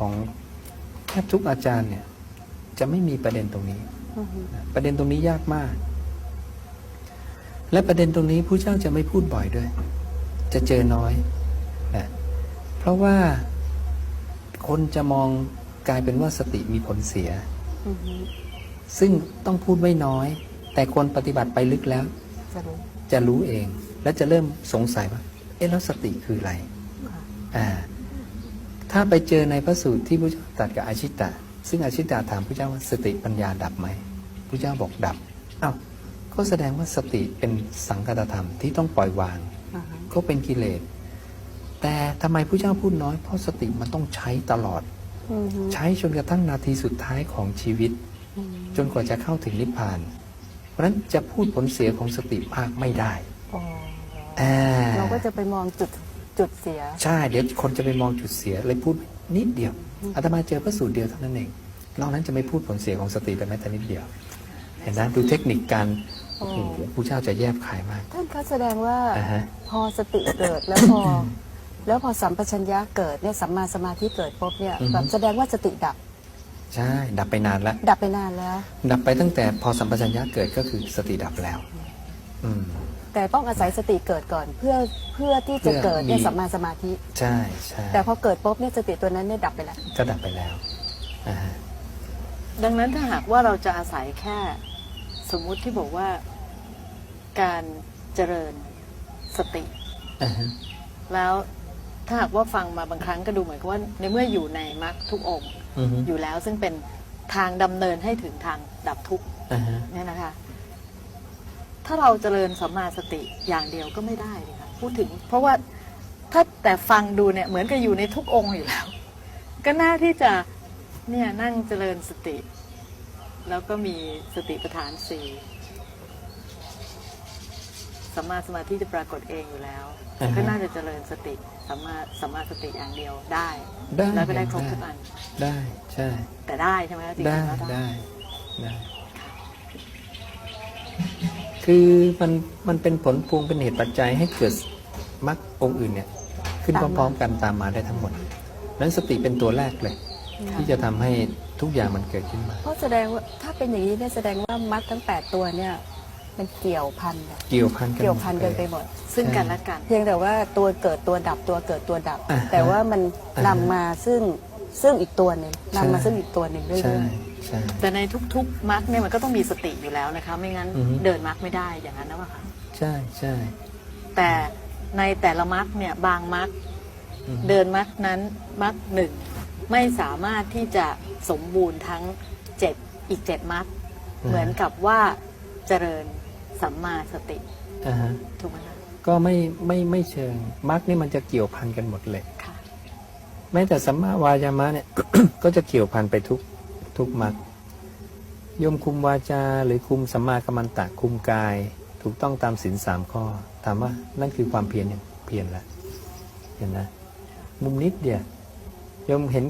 ของแทบทุกอาจารย์เนี่ย จะไม่มีประเด็นตรงนี้อือฮึประเด็นตรงนี้ยากมาก และประเด็นตรงนี้ผู้เจ้าจะไม่พูดบ่อยด้วย จะเจอน้อยนะเพราะว่าคนจะมองกลายเป็นว่าสติมีผลเสียอือฮึซึ่งต้องพูดไม่น้อย แต่คนปฏิบัติไปลึกแล้ว จะรู้จะรู้เอง และจะเริ่มสงสัยว่า เอ๊ะแล้วสติคืออะไรค่ะอ่า ถ้าไปเจอในพระสูตรที่พระเจ้าตรัสกับอาชิตะ ซึ่งอาชิตะถามพระเจ้าว่าสติปัญญาดับไหมพระเจ้าบอกดับอ้าวก็แสดงว่าสติเป็นสังคตธรรมที่ต้องปล่อยวางอ่าฮะก็เป็นกิเลส แต่ทำไมพระเจ้าพูดน้อย เพราะสติมันต้องใช้ตลอดอือฮึใช้จนกระทั่งนาทีสุดท้ายของชีวิตอืมจนกว่าจะเข้าถึงนิพพาน เพราะฉะนั้นจะพูดผลเสียของสติมากไม่ได้อ๋ออ่าเราก็จะไปมองจุด จุดเสีย ใช่ เดี๋ยวคนจะไปมองจุดเสียเลยพูดนิดเดียวอาตมาเจอพระสูตรเดียวเท่านั้นเองนอกนั้นจะไม่พูดผลเสียของสติแต่แม้แต่นิดเดียว เห็นนะดูเทคนิคการโอ้โอ้โหผู้เจ้าจะแยบขายมาก ท่านคะแสดงว่าอ่าฮะพอสติเกิดแล้วพอ แล้วพอสัมปชัญญะเกิดเนี่ยสัมมาสมาธิเกิดปุ๊บเนี่ยอือฮึแบบแสดงว่าสติดับ ใช่ ดับไปนานแล้วดับไปนานแล้ว ดับไปตั้งแต่พอสัมปชัญญะเกิดก็คือสติดับแล้ว อืม แต่ต้องอาศัยสติเกิดก่อน เพื่อเพื่อที่จะเกิดเนี่ยเพื่อมีสัมมาสมาธิ ใช่ใช่แต่พอเกิดปุ๊บเนี่ยสติตัวนั้นเนี่ยดับไปแล้วก็ดับไปแล้วอ่าฮะดังนั้นถ้าหากว่าเราจะอาศัยแค่สมมุติที่บอกว่าการเจริญสติ อ่าฮะแล้วถ้าหากว่าฟังมาบางครั้งก็ดูเหมือนกับว่า ในเมื่ออยู่ในมรรคทุกองค์ อือฮึอยู่แล้วซึ่งเป็นทางดำเนินให้ถึงทางดับทุกข์อ่าฮะ เนี่ยนะคะ ถ้าเราเจริญสัมมาสติอย่างเดียวก็ไม่ได้เลยค่ะพูดถึง เพราะว่าถ้าแต่ฟังดูเนี่ยเหมือนกับอยู่ในทุกองค์อยู่แล้ว ก็น่าที่จะเนี่ยนั่งเจริญสติ แล้วก็มีสติปัฏฐานสี่สัมมาสมาธิจะปรากฏเองอยู่แล้วอ่าฮะก็น่าจะเจริญสติสัมมาสัมมาสติอย่างเดียวได้ได้แล้วก็ได้ครบได้ทุกอันได้ใช่ แต่ได้ใช่ไหมคะจริงได้ๆแล้วได้ได้ได้ คือมันมันเป็นผลพวงเป็นเหตุปัจจัยให้เกิดมรรคองค์อื่นเนี่ยขึ้นตามมาพร้อมๆกันตามมาได้ทั้งหมดนั้นสติเป็นตัวแรกเลย ที่จะทำให้ทุกอย่างมันเกิดขึ้นมาเพราะแสดงว่าถ้าเป็นอย่างนี้เนี่ยแสดงว่ามรรคทั้ง 8 ตัวเนี่ยมันเกี่ยวพันกันเกี่ยวพันกันเกี่ยวพันกันไปหมด ซึ่งกันและกัน เพียงแต่ว่าตัวเกิดตัวดับตัวเกิดตัวดับอ่าฮะแต่ว่ามันอ่าฮะนำมาซึ่ง ซึ่งอีกตัวหนึ่งใช่นำมาซึ่งอีกตัวหนึ่งเรื่ใช่อยใช่ แต่ในทุกๆมรรคเนี่ยมันก็ต้องมีสติอยู่แล้วนะคะ ไม่งั้นอือฮึ เดินมรรคไม่ได้อย่างนั้นนะวะค่ะใช่ใช่แต่ในแต่ละมรรคเนี่ยบางมรรคอืมเดินมรรคนั้นมรรคหนึ่งไม่สามารถที่จะสมบูรณ์ทั้งเจ็ดอีกเจ็ดมรรคเหมือนกับว่าเจริญสัมมาสติอ่าฮะถูกไหมคะก็ไม่ไม่ไม่เชิงมรรคนี่มันจะเกี่ยวพันกันหมดเลยค่ะ แม้แต่สัมมาวายามะเนี่ย ก็จะเกี่ยวพันไปทุกทุกมัดโยมคุมวาจาหรือคุมสัมมากัมมันตะคุมกาย ถูกต้องตามศีลสามข้อ ถามว่านั่นคือความเพียรเนี่ยเพียรละเห็นนะมุมนิดเดียวโยมเห็น